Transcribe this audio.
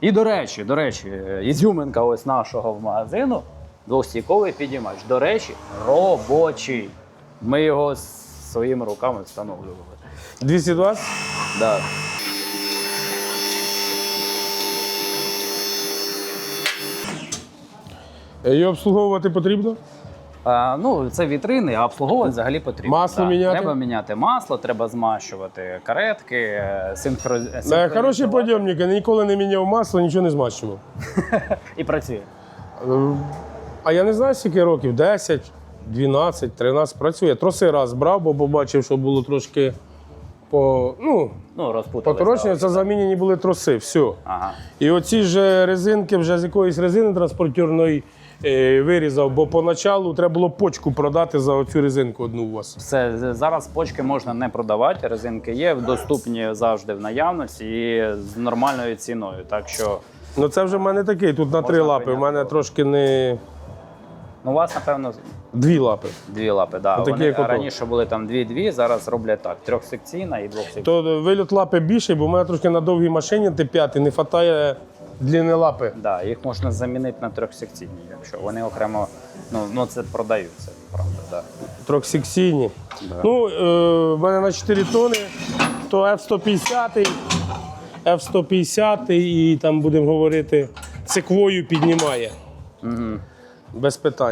І до речі, до речі, е, ізюминка ось нашого в магазину двохстійковий підіймач. До речі, робочий. Ми його своїми руками встановлювали. 220? Да. Е, Її обслуговувати потрібно? А, ну, це вітрини, а обслуговувати взагалі потрібно. Масло міняти? Треба міняти масло, треба змащувати каретки, е, синхро... Е, Хороші подйомники, ніколи не міняв масло, нічого не змащував. І працює. Е, А я не знаю, скільки років, 10, 12, 13 працює. Троси раз брав, бо побачив, що було трошки по, ну, Ну, розпутали. поторочення, це замінені були троси, все. Ага. І оці ж резинки вже з якоїсь резини транспортерної е, вирізав, бо поначалу треба було почку продати за оцю резинку одну у вас. Все, зараз почки можна не продавати, резинки є, доступні завжди в наявності і з нормальною ціною. Так що Ну це вже в мене такий, тут на три лапи, в мене трошки не ну, у вас, напевно, дві лапи. дві лапи. Да. Отакі, Вони як ото. раніше були там дві-дві, зараз роблять так: трьохсекційна і двохсекційна. То вильот лапи більший, бо в мене трошки на довгій машині Т5 не вистачає длини лапи. Да, їх можна замінити на трьохсекційні, якщо вони окремо, ну, ну це продаються, правда. Да. Трьохсекційні. Ну, е, в мене на 4 тони, то F-150, F-150 і там будемо говорити, циквою піднімає. Угу. Без питань.